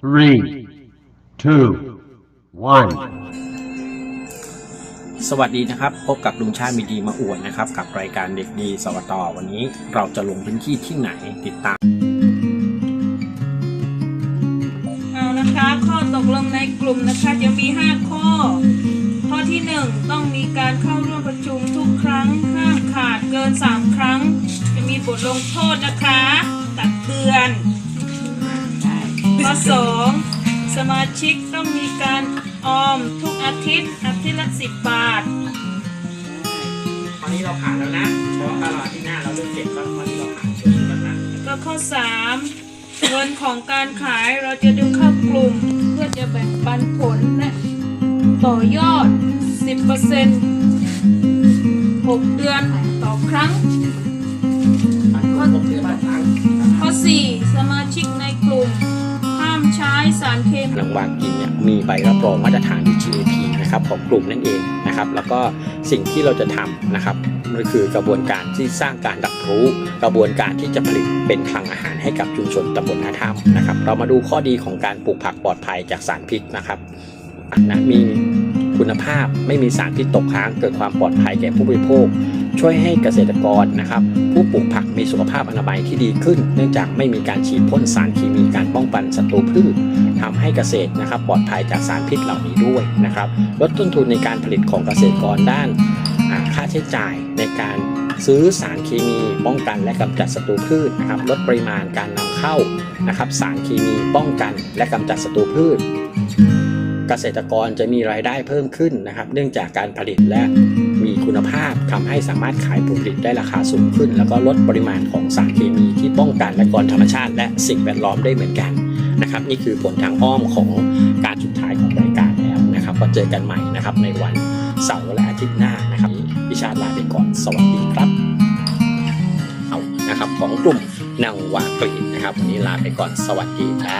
three, two, one. สวัสดีนะครับ พบกับลุงชาติมีดีมาอวดนะครับ กับรายการเด็กดีสวตวันนี้เราจะลงพื้นที่ที่ไหนติดตาม เอานะคะข้อตกลงในกลุ่มนะคะจะมี 5 ข้อ ข้อที่ 1 ต้องมีการเข้าร่วมประชุมทุกครั้งห้ามขาดเกิน 3 ครั้ง จะมีบทลงโทษนะคะ ตักเตือน ข้อ2สมาชิกต้องมีการออมทุกอาทิตย์อาทิตย์ละ10บาทตอนนี้เราผ่านแล้วนะเพราะว่าเราที่หน้าเราเริ่มเก็บก็ตอนนี้เราผ่านช่วงนี้แล้วนะก็ข้อ3เงินของการขายเราจะดึงเข้ากลุ่ม เพื่อจะแบ่งปันผลและต่อยอด 10% 6 เดือนต่อครั้ง ข้อตกเดือนละครั้งข้อ4สมาชิกในารเคมีรางวัลกินเนี่ยมีใบรับรองมาตรฐาน GAP นะครับของกลุ่มนั่นเองนะครับ แล้วก็สิ่งที่เราจะทำนะครับมันคือกระบวนการที่สร้างการรับรู้ กระบวนการที่จะผลิตเป็นคลังอาหารให้กับชุมชนตำบลนาถ้ำนะครับ เรามาดูข้อดีของการปลูกผักปลอดภัยจากสารพิษนะครับนะมีคุณภาพไม่มีสารพิษตกค้างเกิดความปลอดภัยแก่ผู้บริโภค ช่วยให้เกษตรกรนะครับผู้ปลูกผักมีสุขภาพอนามัยที่ดีขึ้น เนื่องจากไม่มีการฉีดพ่นสารเคมีการป้องกันศัตรูพืช ทำให้เกษตรนะครับปลอดภัยจากสารพิษเหล่านี้ด้วยนะครับลดต้นทุนในการผลิตของเกษตรกรด้านค่าใช้จ่ายในการซื้อสารเคมีป้องกันและกำจัดศัตรูพืชนะครับลดปริมาณการนำเข้านะครับสารเคมีป้องกันและกำจัดศัตรูพืช เกษตรกรจะมีรายได้เพิ่มขึ้นนะครับ เนื่องจากการผลิตและมีคุณภาพทำให้สามารถขายผลผลิตได้ราคาสูงขึ้น แล้วก็ลดปริมาณของสารเคมีที่ป้องกันและกรธรรมชาติ และสิ่งแวดล้อมได้เหมือนกัน นะครับนี่คือผลทางอ้อมของการสุดท้ายของรายการแล้วนะครับก็เจอกันใหม่นะครับในวันเสาร์และอาทิตย์หน้านะครับพิชาติลาไปก่อนสวัสดีครับเอานะครับของกลุ่มนางวากรีนะครับวันนี้ลาไปก่อนสวัสดีจ้า